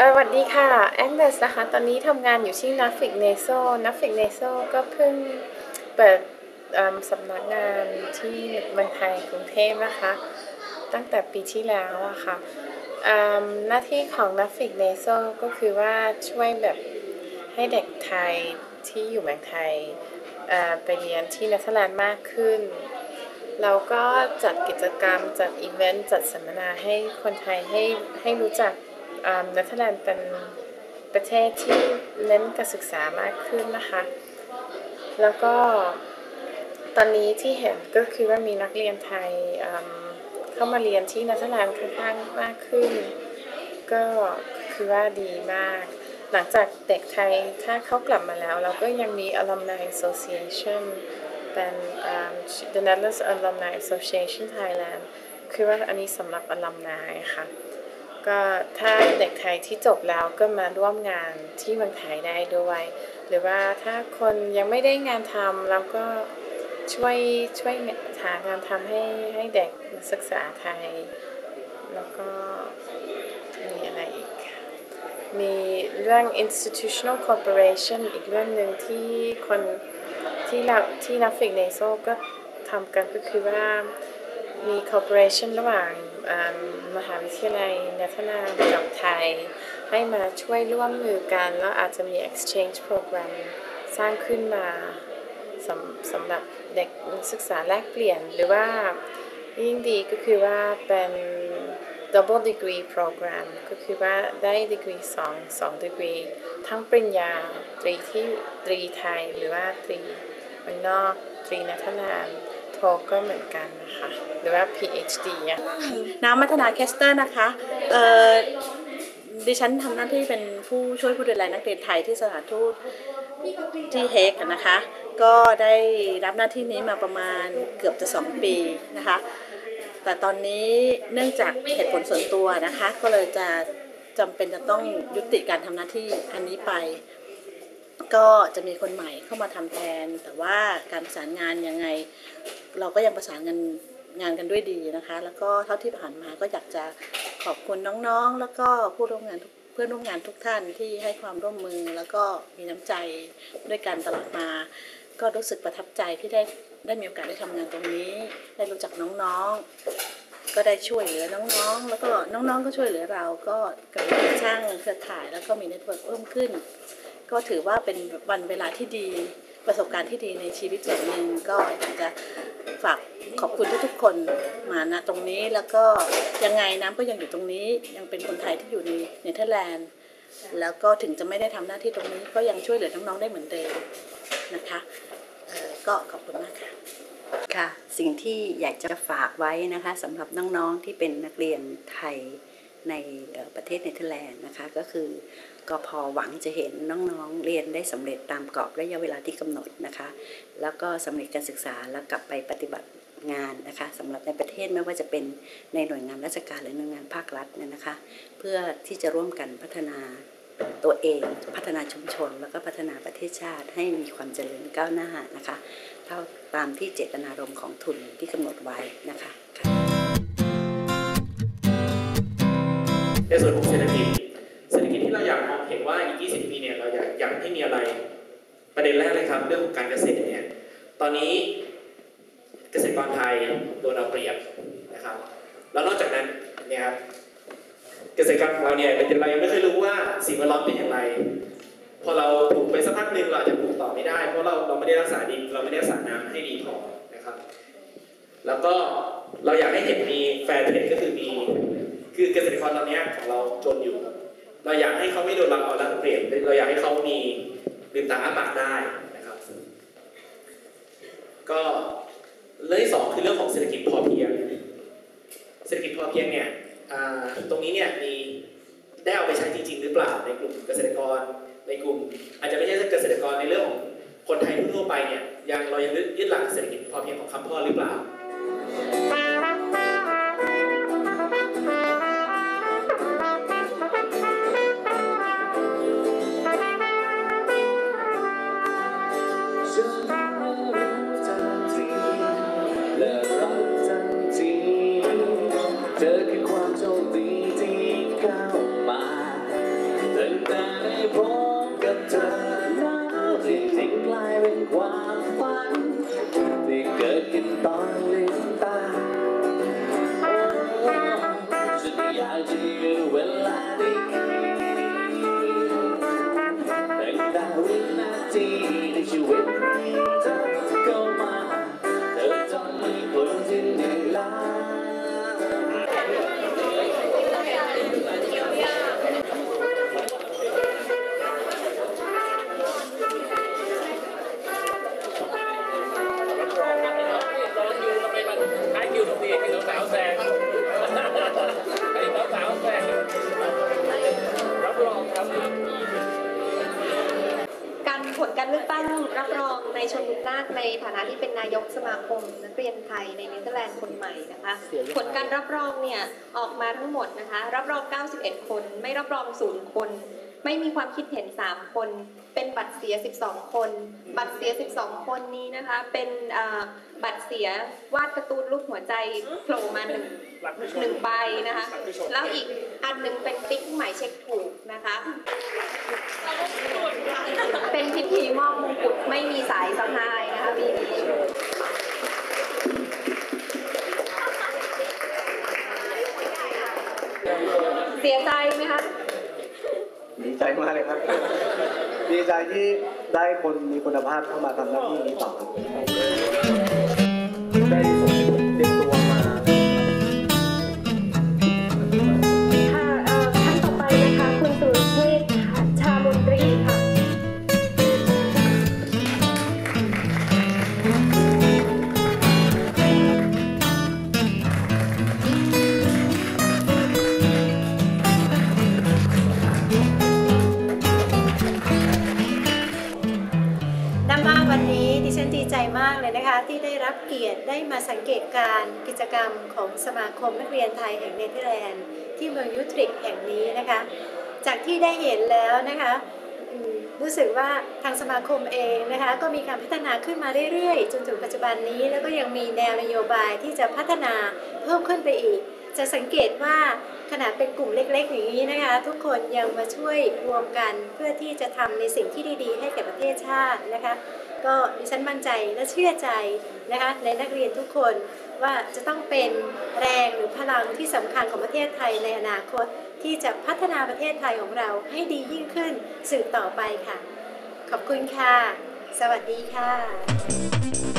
สวัสดีค่ะแองเนสนะคะ ตอนนี้ทำงานอยู่ที่นัฟฟิกเนโซนัฟฟิกเนโซก็เพิ่งเปิดสำนักงานที่เมืองไทยกรุงเทพนะคะ ตั้งแต่ปีที่แล้วอะค่ะเอิ่มหน้าที่ของนัฟฟิกเนโซก็คือว่าช่วยแบบให้เด็กไทยที่อยู่เมืองไทยไปเรียนที่เนเธอร์แลนด์มากขึ้นเราก็จัดกิจกรรมจัดอีเวนต์จัดสัมมนาให้คนไทยให้ให้รู้จัก เนเธอร์แลนด์เป็นประเทศที่เน้นการศึกษามากขึ้นนะคะ แล้วก็ตอนนี้ที่เห็นก็คือว่ามีนักเรียนไทยเข้ามาเรียนที่เนเธอร์แลนด์ค่อนข้างมากขึ้น ก็คือว่าดีมาก หลังจากเด็กไทยถ้าเขากลับมาแล้ว เราก็ยังมี Alumni Association เป็นอืม The Netherlands Alumni Association Thailand คือว่าอันนี้สำหรับ Alumni ค่ะ ก็ถ้าเด็กไทยที่จบแล้วก็มาร่วมงานที่เมืองไทยได้ด้วย หรือว่าถ้าคนยังไม่ได้งานทำเราก็ช่วยช่วยหางานทำให้ให้เด็กนักศึกษาไทย แล้วก็มีอะไรอีก มีเรื่อง institutional cooperation อีกเรื่องหนึ่งที่คนที่เราที่นักฟิกเนโซก็ทำกันก็คือว่า มี cooperation ระหว่างมหาวิทยาลัยนเธอร์แลนด์กับไทย ให้มาช่วยร่วมมือกัน แล้วอาจจะมี exchange program สร้างขึ้นมาสำสำหรับเด็กศึกษาแลกเปลี่ยนหรือว่ายิ่งดีก็คือว่าเป็น double degree program ก็คือว่าได้ดีกรีสองสองดีกรีทั้งปริญญาตรีที่ตรีไทยหรือว่าตรีมืองนอกตรีนเธอร์แลนด์ โทก็เหมือนกันนะคะ หรือว่า PhD อะน้ำมัฒนาแคสเตอร์นะคะ เอ่อ ดิฉันทำหน้าที่เป็นผู้ช่วยผู้ดูแลนักเรียนไทยที่สถานทูตที่เฮกนะคะ ก็ได้รับหน้าที่นี้มาประมาณเกือบจะสองปีนะคะ แต่ตอนนี้เนื่องจากเหตุผลส่วนตัวนะคะ ก็เลยจะจำเป็นจะต้องยุติการทำหน้าที่อันนี้ไปก็จะมีคนใหม่เข้ามาทำแทน แต่ว่าการประสานงานยังไง เราก็ยังประสานงานงานกันด้วยดีนะคะ แล้วก็เท่าที่ผ่านมาก็อยากจะขอบคุณน้องๆ แล้วก็ผู้ร่วมงานเพื่อนร่วมงานทุกท่านที่ให้ความร่วมมือแล้วก็มีน้ำใจด้วยกันตลอดมา ก็รู้สึกประทับใจที่ได้ได้มีโอกาสได้ทำงานตรงนี้ ได้รู้จักน้องๆ ก็ได้ช่วยเหลือน้องๆ แล้วก็น้องๆ ก็ช่วยเหลือเราก็กำลังสร้างเครือข่ายแล้วก็มีเน็ตเวิร์กเพิ่มขึ้น ก็ถือว่าเป็นวันเวลาที่ดี ประสบการณ์ที่ดีในชีวิตส่วนหนึ่งก็อยากจะฝากขอบคุณทุกๆคนมาณตรงนี้แล้วก็ยังไงน้ำก็ยังอยู่ตรงนี้ ยังเป็นคนไทยที่อยู่ในเนเธอร์แลนด์แล้วก็ถึงจะไม่ได้ทำหน้าที่ตรงนี้ก็ยังช่วยเหลือน้องๆได้เหมือนเดิมนะคะก็ขอบคุณมากค่ะค่ะสิ่งที่อยากจะฝากไว้นะคะสำหรับน้องๆที่เป็นนักเรียนไทยในประเทศเนเธอร์แลนด์นะคะก็คือ ก็พอหวังจะเห็นน้องๆเรียนได้สำเร็จตามกรอบระยะเวลาที่กำหนดนะคะ แล้วก็สำเร็จการศึกษาแล้วกลับไปปฏิบัติงานนะคะสำหรับในประเทศไม่ว่าจะเป็นในหน่วยงานราชการหรือหน่วยงานภาครัฐเนี่ยนะคะ เพื่อที่จะร่วมกันพัฒนาตัวเองพัฒนาชุมชน แล้วก็พัฒนาประเทศชาติให้มีความเจริญก้าวหน้านะคะเท่าตามที่เจตนารมณ์ของทุนที่กำหนดไว้นะคะค่ะในส่วนของเศรษฐกิจ เนี่ยเราอยากอยากให้มีอะไร ประเด็นแรกเลยครับ เรื่องของการเกษตรเนี่ยตอนนี้เกษตรกรไทยโดนเอาเปรียบนะครับ แล้วนอกจากนั้นเนี่ยครับเกษตรกรของเราเนี่ยเรายังไม่เคยรู้ว่าสิ่งแวดล้อมเป็นอย่างไร พอเราปลูกไปสักพักหนึ่งเราอาจจะปลูกต่อไม่ได้ เพราะเราเราไม่ได้รักษาดินเราไม่ได้รักษาน้ำให้ดีพอนะครับ แล้วก็เราอยากให้เห็นมีแฟร์เทรดก็คือมีคือเกษตรกรตอนนี้ของเราจนอยู่ เราอยากให้เขาไม่โดนเราเอารัดเปรียบเราอยากให้เขามีลืมตาอ้าปากได้นะครับ ก็เรื่องที่สองคือเรื่องของเศรษฐกิจพอเพียง เศรษฐกิจพอเพียงเนี่ยตรงนี้เนี่ยมีได้เอาไปใช้จริง ๆ หรือเปล่าในกลุ่มเกษตรกรในกลุ่ม อาจจะไม่ใช่เกษตรกรในเรื่องของคนไทยทั่วไปเนี่ยยังเรายังยึดหลักเศรษฐกิจพอเพียงของคำพ่อหรือเปล่า เธอคือความโชคดีที่เข้ามาตั้งแต่ได้พบกับเธอแล้วจริงๆกลายเป็นความฝันที่เกิดขึ้นตอน ตั้งรับรองในชนบุรีนาคในฐานะที่เป็นนายกสมาคมนักเรียนไทยในเนเธอร์แลนด์คนใหม่นะคะ ผลการรับรองเนี่ยออกมาทั้งหมดนะคะ รับรอง 91 คน ไม่รับรองศูนย์คน ไม่มีความคิดเห็น 3 คน เป็นบัตรเสีย 12 คน บัตรเสีย 12 คนนี้นะคะ เป็นบัตรเสียวาดการ์ตูนรูปหัวใจโผล่มาหนึ่งหนึ่งใบนะคะ แล้วอีกอันหนึ่งเป็นติ๊กหมายเช็คถูกนะคะ เป็นพิธีมอบมงกุฎไม่มีสายสะพายนะคะปีนี้เสียใจไหมคะ มากเลยครับ ดีใจที่ได้คนมีคุณภาพเข้ามาทำหน้าที่นี้ต่อครับ ฉันดีใจมากเลยนะคะ ที่ได้รับเกียรติได้มาสังเกตการกิจกรรมของสมาคมนักเรียนไทยแห่งเนเธอร์แลนด์ที่เมืองยูทริกแห่งนี้นะคะ จากที่ได้เห็นแล้วนะคะรู้สึกว่าทางสมาคมเองนะคะก็มีการพัฒนาขึ้นมาเรื่อยๆ จนถึงปัจจุบันนี้ แล้วก็ยังมีแนวนโยบายที่จะพัฒนาเพิ่มขึ้นไปอีก จะสังเกตว่าขนาดเป็นกลุ่มเล็ก ๆ อย่างนี้นะคะ ทุกคนยังมาช่วยรวมกันเพื่อที่จะทำในสิ่งที่ดีๆ ให้แก่ประเทศชาตินะคะ ก็ดิฉันมั่นใจและเชื่อใจนะคะในนักเรียนทุกคนว่าจะต้องเป็นแรงหรือพลังที่สำคัญของประเทศไทยในอนาคต ที่จะพัฒนาประเทศไทยของเราให้ดียิ่งขึ้นสืบต่อไปค่ะ ขอบคุณค่ะ สวัสดีค่ะ